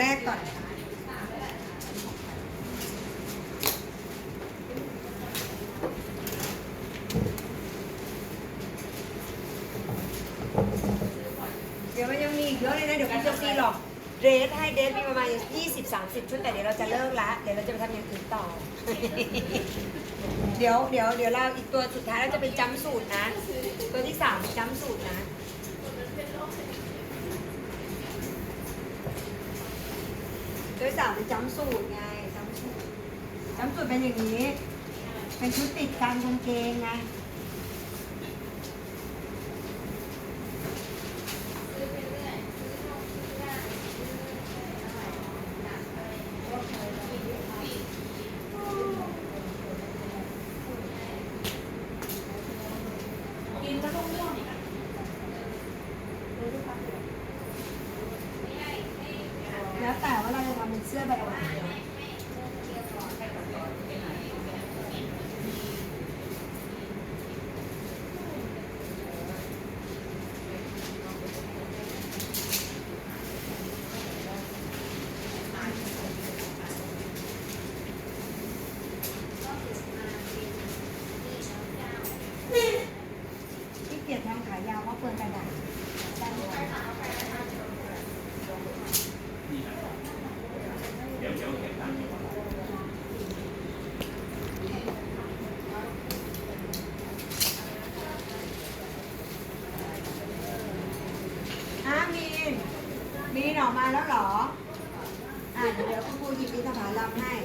แรกก่อนเดี๋ยวมันยังมีอีกเยอะเลยนะ เดี๋ยวคุณจะฟรีหรอกเดรสให้เดรสมีประมาณ 20 30 ชุดแต่เดี๋ยวเราจะเลิกละ เดี๋ยวเราจะไปทำอย่างอื่นต่อ เดี๋ยวเดี๋ยวเดี๋ยวเราอีกตัวสุดท้ายเราจะเป็นจัมสูตรนะ ตัวที่สามจัมสูตรนะ โดยสารเป็นจำสูตรไงจำสูตรจำสูตรเป็นอย่างนี้ เป็นชุดติดกันกางเกงไง กินแล้วก็ง่วงอีกอะ แล้วแต่ว่าเราจะทำเป็นเสื้อแบบไหนที่เกียจทำขายาวเพราะเปลืองกระดาษได้ไหม เดี๋ยวเดี๋ยวเห็นทาง อะมีน มีนออกมาแล้วเหรอ อ่าเดี๋ยวคุณครูหยิบอินทผลัมให้ แ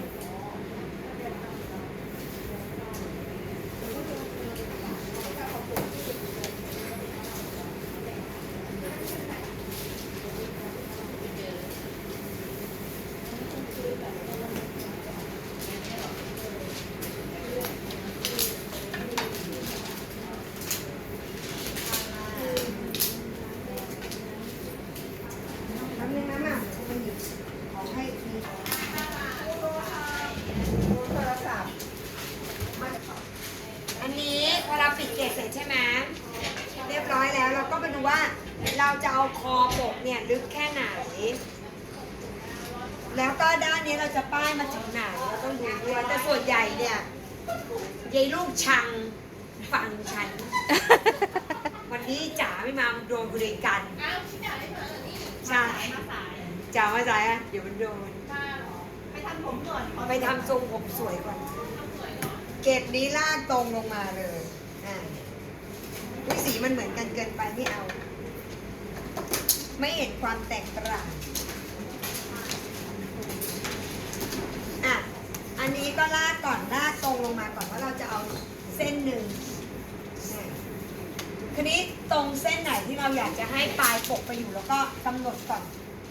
ป๊บนึงนะมามันหยิบของให้ทีโทรศัพท์อันนี้พอเราปิดเกจเสร็จใช่ไหมเรียบร้อยแล้วเราก็มาดูว่าเราจะเอาคอปกเนี่ยลึกแค่ไหน แล้วก็ด้านนี้เราจะป้ายมาถึงไหนเราต้องดูด้วยแต่ส่วนใหญ่เนี่ยยายลูกชังฟังฉัน วันนี้จ๋าไม่มาโดนบริกัน ช่จ๋ามาเหรอนี่ใช่มาสายจ๋ามาใจอะเดี๋ยวมันโดนมาหรอไปทำผมก่อนขอไปทำทรงผมสวยก่อน ทำสวยก่อเกรดนี้ลากตรงลงมาเลยอ่าอุ๊ยสีมันเหมือนกันเกินไปไม่เอา ไม่เห็นความแตกต่างอะ อันนี้ก็ลากก่อนลากตรงลงมาก่อนว่าเราจะเอาเส้นหนึ่งอะทีนี้ ตรงเส้นไหนที่เราอยากจะให้ปลายปกไปอยู่แล้วก็กำหนดก่อน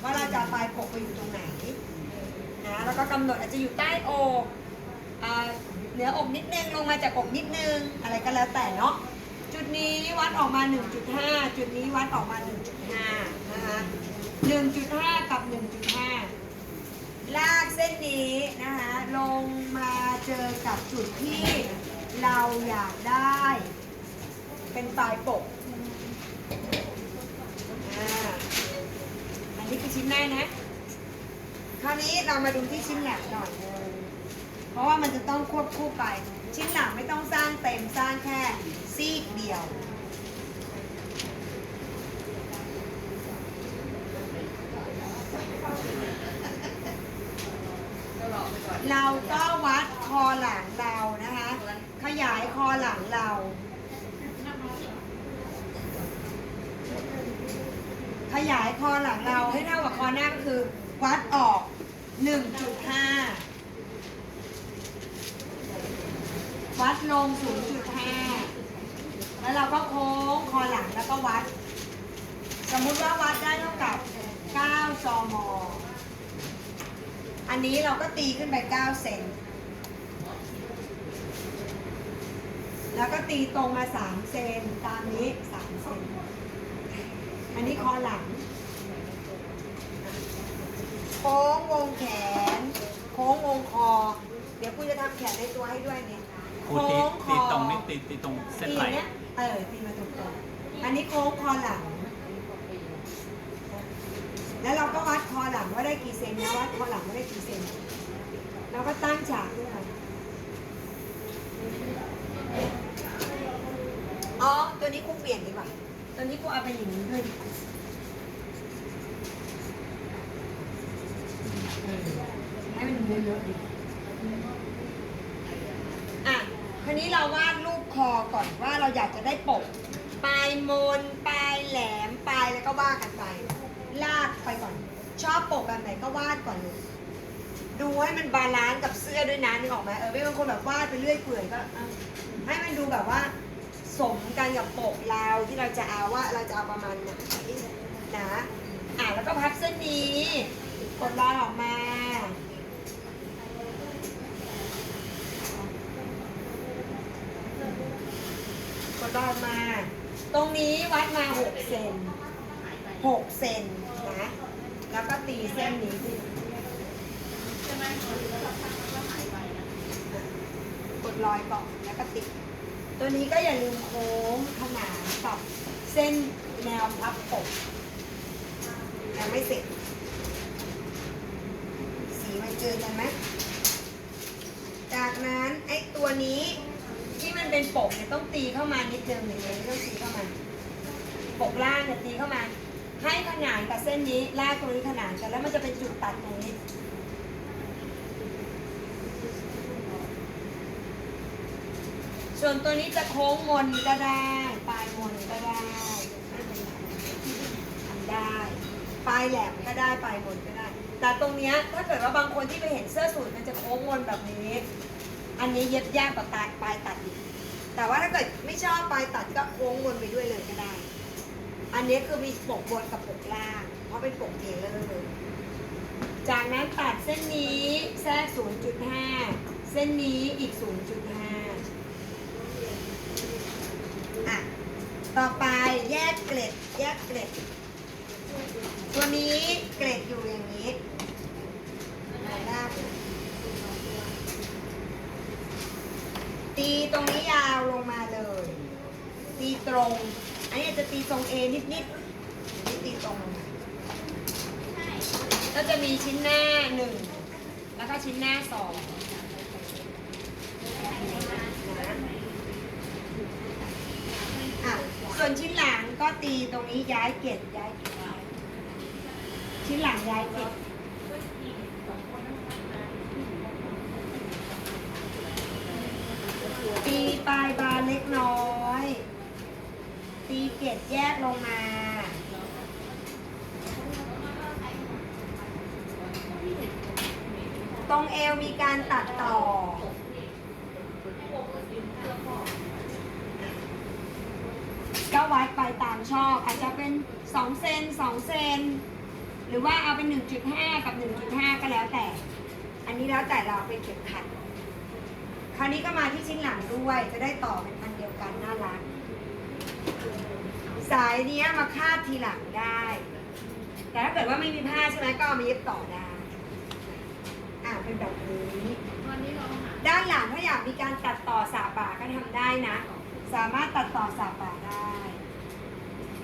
ว่าเราจะปลายปกไปอยู่ตรงไหนนะแล้วก็กำหนดอาจจะอยู่ใต้อกเหนืออกนิดนึงลงมาจากอกนิดนึงอะไรก็แล้วแต่เนาะจุดนี้วัดออกมา 1.5 จุดนี้วัดออกมา 1.5 นะคะ1.5 กับ 1.5 ลากเส้นนี้นะคะลงมาเจอกับจุดที่เราอยากได้ เป็นปลายปกอ่าอันนี้คือ ชิ้นแรกนะ คราวนี้เรามาดูที่ชิ้นหลังหน่อย เพราะว่ามันจะต้องควบคู่ไป ชิ้นหลังไม่ต้องสร้างเต็มสร้างแค่ซีกเดียวเราก็วัดคอหลังเรานะคะ ขยายคอหลังเรา ขยายคอหลังเราให้เท่ากับคอหน้าก็คือ วัดออก 1.5 วัดลง 0.5 แล้วเราก็โค้งคอหลังแล้วก็วัด สมมุติว่าวัดได้เท่ากับ9จมอันนี้เราก็ตีขึ้นไป 9 เซน แล้วก็ตีตรงมา 3 เซน ตามนี้ 3 เซน อันนี้คอหลัง โค้งวงแขน โค้งวงคอ เดี๋ยวคุณจะทำแขนในตัวให้ด้วยเนี่ยครูตีตีตรงนี่ตีตีตรงเส้นไหล ตียเออตีมาตรงๆอันนี้โค้งคอหลัง แล้วเราก็วัดคอหลังงว่าได้กี่เซนนะวัดข้อหลังว่าได้กี่เซนแล้วก็ตั้งฉากขึ้นมาอ๋อตัวนี้กูเปลี่ยนดีกว่า ตัวนี้กูเอาไปอย่างนี้ด้วยดีกว่าเออให้มันเยอะๆดีอะคราวนี้เราวาดรูปคอก่อนว่าเราอยากจะได้ปก ปลายมน ปลายแหลม ปลายแล้วก็ว่ากันไป ลากไปก่อน ชอบปกแบบไหนก็วาดก่อนเลย ดูให้มันบาลานซ์กับเสื้อด้วยนะนึกออกไหมเออไม่บางคนแบบวาดไปเรื่อยเปื่อยก็ให้มันดูแบบว่า สมกันกับปกเราที่เราจะเอาว่าเราจะเอาประมาณไหนนะอะแล้วก็พับเส้นนี้กดลายออกมากดลายออกมา ตรงนี้วัดมา6เซน6เซนนะ แล้วก็ตีเส้นนี้ขึ้นใช่ไหมแล้วเราพักก็หายไปนะกดรอยก่อนแล้วก็ติด ตัวนี้ก็อย่าลืมโค้งขนานกับเส้นแนวพับปกยังไม่เสร็จ สีมันเจอกันไหมจากนั้นไอ้ตัวนี้ที่มันเป็นปกเนี่ยต้องตีเข้ามานิดนึงอย่างนี้ต้องตีเข้ามา ปกล่างเนี่ยตีเข้ามา ให้ขนานกับเส้นนี้ลากตรงนี้ขนานกันแล้วมันจะเป็นจุดตัดตรงนี้ ส่วนตัวนี้จะโค้งมนก็ได้ ปลายมนก็ได้ทำได้ ปลายแหลมก็ได้ ปลายมนก็ได้ แต่ตรงเนี้ยถ้าเกิดว่าบางคนที่ไปเห็นเสื้อสูทมันจะโค้งมนแบบนี้ อันนี้เย็บยากกว่าตาปลายตัดอีก แต่ว่าถ้าเกิดไม่ชอบปลายตัดก็โค้งมนไปด้วยเลยก็ได้ อันนี้คือมีปกบนกับปกล่าง เพราะเป็นปกเทเลอร์จากนั้นตัดเส้นนี้แทรก0.5 เส้นนี้อีก 0.5 อะ ต่อไปแยกเกล็ด แยกเกล็ด ตัวนี้เกล็ดอยู่อย่างนี้ตีตรงนี้ยาวลงมาเลย ตีตรง อันนี้จะตีตรงเอนิดๆนี่ตีตรงก็จะมีชิ้นหน้าหนึ่งแล้วก็ชิ้นหน้าสองอะ ส่วนชิ้นหลังก็ตีตรงนี้ย้ายเกล็ดย้ายเกล็ดชิ้นหลังย้ายเกล็ดตีปลายบานเล็กน้อย ตีเกล็ดแยกลงมาตรงเอวมีการตัดต่อ ก็วัดไป ตามชอบ อาจจะเป็น 2 เซน2 เซน หรือว่าเอาเป็น 1.5 กับ 1.5 ก็แล้วแต่ อันนี้แล้วแต่เราไปเก็บขัด คราวนี้ก็มาที่ชิ้นหลังด้วยจะได้ต่อเป็นอันเดียวกันน่ารัก สายเนี้ยมาคาดทีหลังได้ แต่ถ้าเกิดว่าไม่มีผ้าใช่ไหมก็เอามาเย็บต่อได้อ่าเป็นแบบนี้นนด้านหลังถ้าอยากมีการตัดต่อสาป่าก็ทำได้นะ สามารถตัดต่อสาป่าได้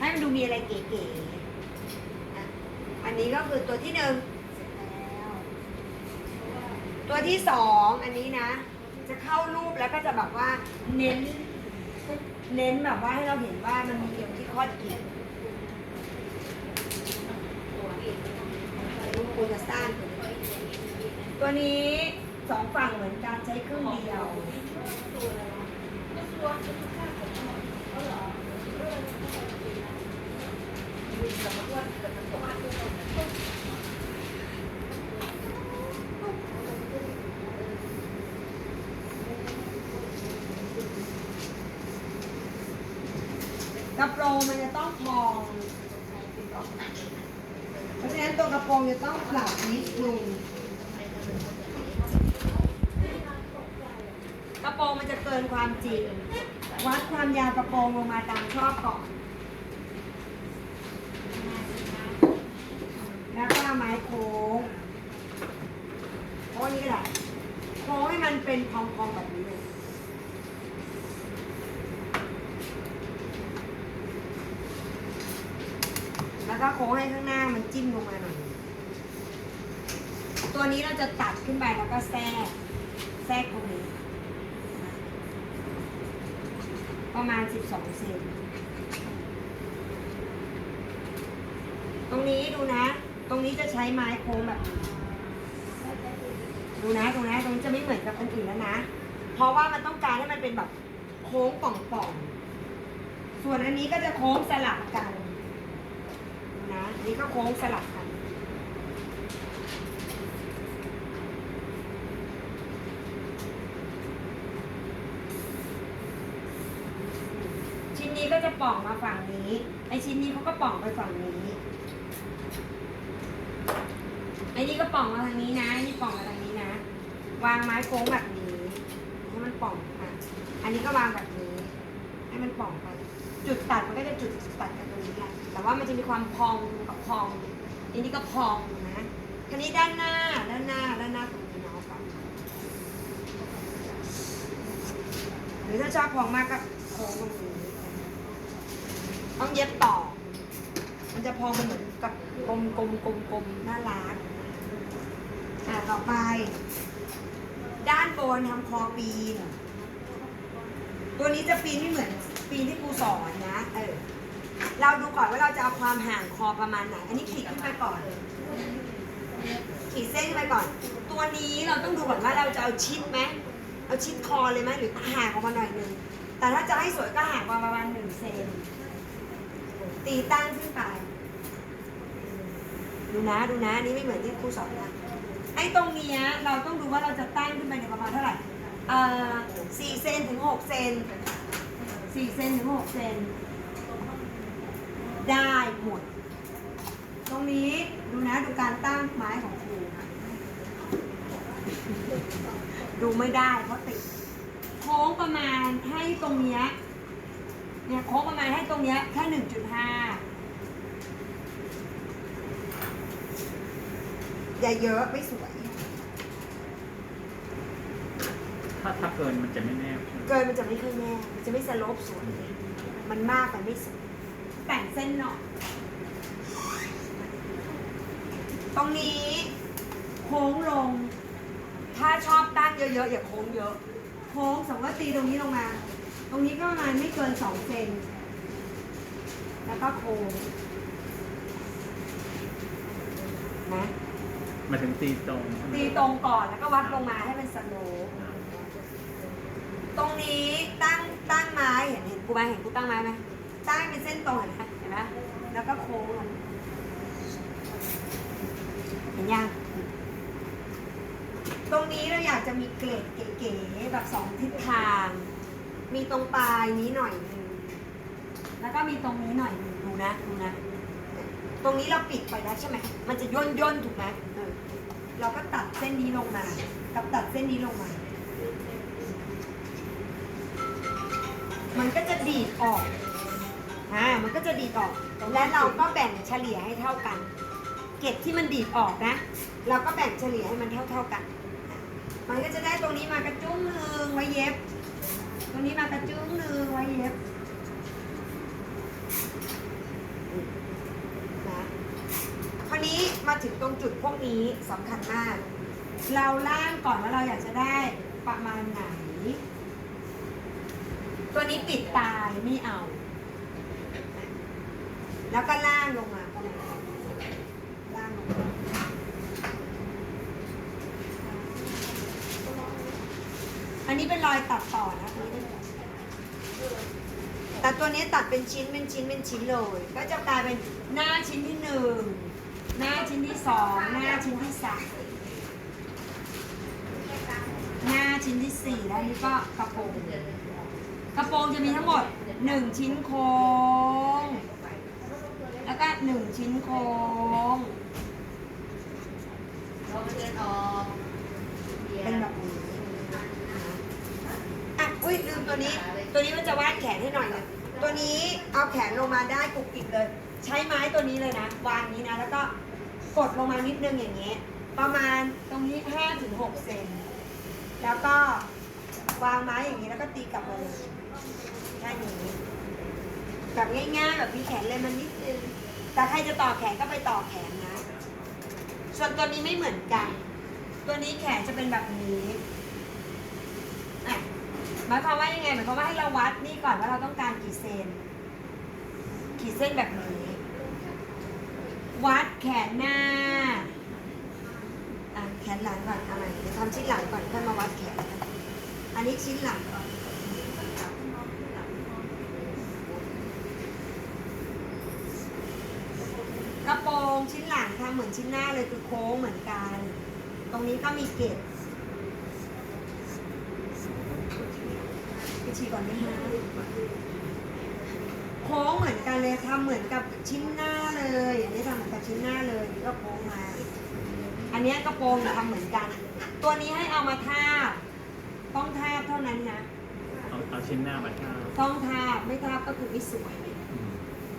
ให้มันดูมีอะไรเก๋ๆอะอันนี้ก็คือตัวที่หนึ่งตัวที่สองอันนี้นะ จะเข้ารูปแล้วก็จะแบบว่าเน้น เน้นแบบว่าให้เราเห็นว่ามันมีเอวที่คลอดเกี่ยวรูปควรจะสร้างตัวนี้สองฝั่งเหมือนกันใช้เครื่องเดียว กระโปรงมันจะต้องพอง เพราะฉะนั้นตัวกระโปรงจะต้องปรับนิดนึงกระโปรงมันจะเกินความจริง วัดความยาวกระโปรงลงมาตามชอบก่อน แล้วก็เอาไม้ โค้งโค้งนี้ก็ได้โค้งให้มันเป็นพองๆแบบนี้เลยแล้วก็โค้งให้ข้างหน้ามันจิ้มลงมาหน่อยตัวนี้เราจะตัดขึ้นไปแล้วก็แทรกแทรกตรงนี้ ประมาณ 12เซนตรงนี้ดูนะ ตรงนี้จะใช้ไม้โค้งแบบดูนะตรงนี้ตรงนี้จะไม่เหมือนกับคนอื่นแล้วนะ เพราะว่ามันต้องการให้มันเป็นแบบโค้งป่องๆ ส่วนอันนี้ก็จะโค้งสลับกันดูนะอันนี้ก็โค้งสลับกัน ชิ้นนี้ก็จะป่องมาฝั่งนี้ ไอชิ้นนี้เขาก็ป่องไปฝั่งนี้ ไอ้นี่ก็ ป่องมาทางนี้นะนี่ป่องมาทางนี้นะ วางไม้โค้งแบบนี้ให้มันป่องอะ อันนี้ก็วางแบบนี้ ให้มันป่องไป จุดตัดมันก็จะจุดตัดกันตรงนี้แหละแต่ว่ามันจะมีความพองกับพองอันนี้ก็พองนะทีนี้ด้านหน้าด้านหน้าด้านหน้าตรงนี้เนาะค่ะหรือถ้าชอบพองมากก็โค้งตรงนี้ต้องเย็บต่อ มันจะพองเป็นเหมือนกับกลมกลมกลมกลมน่ารัก อะต่อไป ด้านบนทำคอปีน ตัวนี้จะปีนไม่เหมือนปีนที่ครูสอนนะ เออ เราดูก่อนว่าเราจะเอาความห่างคอประมาณไหน อันนี้ขีดขึ้นไปก่อน ขีดเส้นขึ้นไปก่อน ตัวนี้เราต้องดูก่อนว่าเราจะเอาชิดไหม เอาชิดคอเลยไหมหรือห่างออกมาหน่อยนึง แต่ถ้าจะให้สวยก็ห่างมาประมาณหนึ่งเซน ตีตั้งขึ้นไปดูนะดูนะนี่ไม่เหมือนที่ครูสอนนะ อ้ตรงเนี้ยเราต้องดูว่าเราจะตั้งขึ้นไปในยประมาณเท่าไหร่เอ่อสี่เซนถึงหกเซนสี่เซนถึงหกเซนได้หมด ตรงนี้ดูนะดูการตั้งไม้ของครูดูไม่ได้เพราะติดโค้งประมาณให้ตรงเนี้ยเนี่ยโค้งประมาณให้ตรงเนี้ยแค่หนึ่งจุดห้า อย่าเยอะไม่สวย ถ้าถ้าเกินมันจะไม่แน่ใช่ไหมเกินมันจะไม่ค่อยแน่มันจะไม่สโลปสวยมันมากไปไม่สวยแต่งเส้นหน่อยตรงนี้โค้งลง ถ้าชอบตั้งเยอะๆอย่าโค้งเยอะ โค้งสมมติว่าตีตรงนี้ลงมา ตรงนี้ก็ประมาณไม่เกินสองเซนแล้วก็โค้งนะ มาถึงตีตรงใช่ไหมตีตรงก่อนแล้วก็วัดลงมาให้เป็นสโลปตรงนี้ตั้งตั้งไม้เห็นเห็นกูไหมเห็นกูตั้งไม้ไหมตั้งเป็นเส้นตรงเห็นไหมเห็นไหมแล้วก็โค้งลงเห็นยังตรงนี้เราอยากจะมีเกล็ดเก๋ๆแบบสองทิศทาง มีตรงปลายนี้หน่อยหนึงแล้วก็มีตรงนี้หน่อยหนึงดูนะดูนะ ตรงนี้เราปิดไปแล้วใช่ไหมมันจะย่นย่นๆถูกไหม เราก็ตัดเส้นนี้ลงมา กับตัดเส้นนี้ลงมา มันก็จะดีดออก อ่า มันก็จะดีดออก และเราก็แบ่งเฉลี่ยให้เท่ากัน เกล็ดที่มันดีดออกนะ เราก็แบ่งเฉลี่ยให้มันเท่าเท่าๆกัน มันก็จะได้ตรงนี้มากระจุ้งหนึ่งไว้เย็บ ตรงนี้มากระจุ้งหนึ่งไว้เย็บนะ คราวนี้มา ถึงตรงจุดพวกนี้สำคัญมาก เราล่างก่อนว่าเราอยากจะได้ประมาณไหน ตัวนี้ปิดตายไม่เอา แล้วก็ล่างลงมาประมาณล่างลงมาอันนี้เป็นรอยตัดต่อนะอันนี้เป็นแต่ตัวนี้ตัดเป็นชิ้นเป็นชิ้นเป็นชิ้นเลย ก็จะกลายเป็นหน้าชิ้นที่หนึ่ง หน้าชิ้นที่สองหน้าชิ้นที่สามหน้าชิ้นที่สี่แล้วนี่ก็กระโปรงกระโปรงจะมีทั้งหมดหนึ่งชิ้นโค้ง แล้วก็หนึ่งชิ้นโค้งเป็นแบบนี้อะอุ้ยลืมตัวนี้ ตัวนี้มันจะวาดแขนให้หน่อยหนึงตัวนี้เอาแขนลงมาได้กุกกิบเลย ใช้ไม้ตัวนี้เลยนะ วางนี้นะ แล้วก็กดลงมานิดนึงอย่างเงี้ยประมาณตรงนี้5ถึง6เซนแล้วก็วางไม้อย่างนี้แล้วก็ตีกลับมาเลยแค่นี้แบบง่ายๆแบบมีแขนเลยมันนิดนึงแต่ใครจะต่อแขนก็ไปต่อแขนนะ ส่วนตัวนี้ไม่เหมือนกัน ตัวนี้แขนจะเป็นแบบนี้หมายความว่ายังไงหมายความว่าให้เราวัดนี่ก่อนว่าเราต้องการกี่เซนขีดเส้นแบบนี้ วัดแขนหน้าอะแขนหลังก่อนอะไรเดี๋ยวทำชิ้นหลังก่อนค่อยมาวัดแขน อันนี้ชิ้นหลังก่อนกระโปรงชิ้นหลังทำเหมือนชิ้นหน้าเลยคือโค้งเหมือนกัน ตรงนี้ก็มีเกล็ดไปฉีกก่อนไหมฮะโค้งเหมือนกันเลยทำเหมือนกับชิ้นหน้าเลยอันนี้ทำเหมือนกับชิ้นหน้าเลยนี่ก็โค้งมา อันเนี้ยกระโปรงเนี่ยทำเหมือนกัน ตัวนี้ให้เอามาทาบต้องทาบเท่านั้นนะเอาเอาชิ้นหน้ามาท่าบต้องทาบไม่ทาบก็คือไม่สวย อืม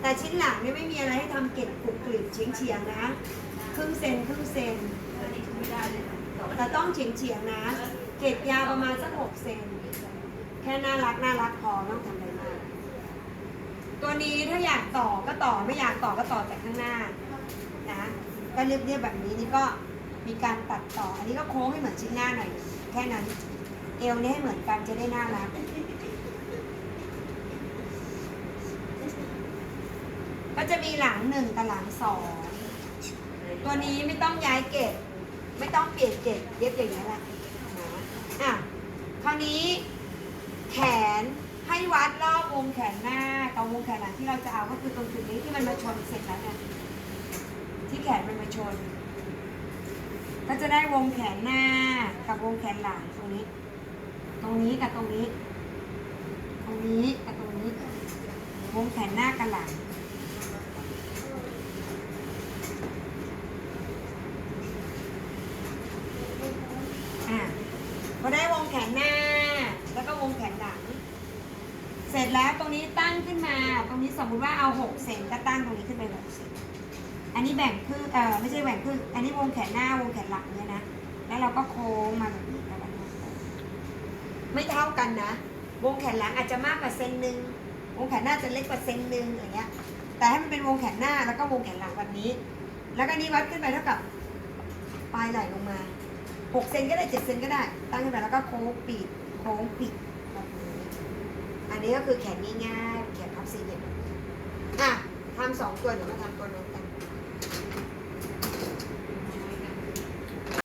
แต่ชิ้นหลังเนี่ยไม่มีอะไรให้ทำเกล็ดกรุบกริบเฉียงเฉียงๆนะครึ่งเซนครึ่งเซนอันนี้ไม่ได้เลยนะแต่ต้องเฉียงเฉียงๆนะ เกล็ดยาวประมาณสักหกเซนแค่น่ารักน่ารักพอไม่ต้องทำอะไรมาก ตัวนี้ถ้าอยากต่อก็ต่อไม่อยากต่อก็ต่อจากข้างหน้านะ ก็เรียบๆแบบนี้นี่ก็มีการตัดต่อ อันนี้ก็โค้งให้เหมือนชิ้นหน้าหน่อย แค่นั้น เอวนี่ให้เหมือนกันจะได้น่ารักก็จะมีหลังหนึ่งกับหลังสองตัวนี้ไม่ต้องย้ายเกตไม่ต้องเปลี่ยนเกตเย็บอย่างนี้แหละอะคราวนี้แขน ให้วัดรอบวงแขนหน้ากับวงแขนหลังที่เราจะเอาก็คือตรงจุดนี้ที่มันมาชนเสร็จแล้วเนี่ยที่แขนมันมาชน ก็จะได้วงแขนหน้ากับวงแขนหลังตรงนี้ ตรงนี้กับตรงนี้ ตรงนี้กับตรงนี้ วงแขนหน้ากับหลัง อะพอได้วงแขนหน้า แล้วก็วงแขนหลัง เสร็จแล้วตรงนี้ตั้งขึ้นมา ตรงนี้ส มมุติว่าเอาหกเซนก็ตั้งตรงนี้ขึ้นไปหกเซนอันนี้แบ่งครึ่งเออไม่ใช่แบ่งครึ่งอันนี้วงแขนหน้าวงแขนหลังเนี่ยนะ แล้วเราก็โค้งมาแบบนี้แล้วก็โค้ไม่เท่ากันนะ วงแขนหลังอาจจะมากกว่าเซนหนึ่งวงแขนหน้าจะเล็กกว่าเซนหนึ่งอย่างเงี้ย แต่ให้มันเป็นวงแขนหน้าแล้วก็วงแขนหลังแบบนี้ แล้วก็นี้วัดขึ้นไปเท่ากับปลายไหล่ลงมาหกเซนก็ได้เจ็ดเซนก็ได้ ตั้งขึ้นไปแล้วก็โค้งปีกโค้งปีกแบบนี้อันนี้ก็คือแขนง่ายๆแขนพับสี่เหลี่ยม อะทำสองตัวหนูมาทำตัวนู้นกัน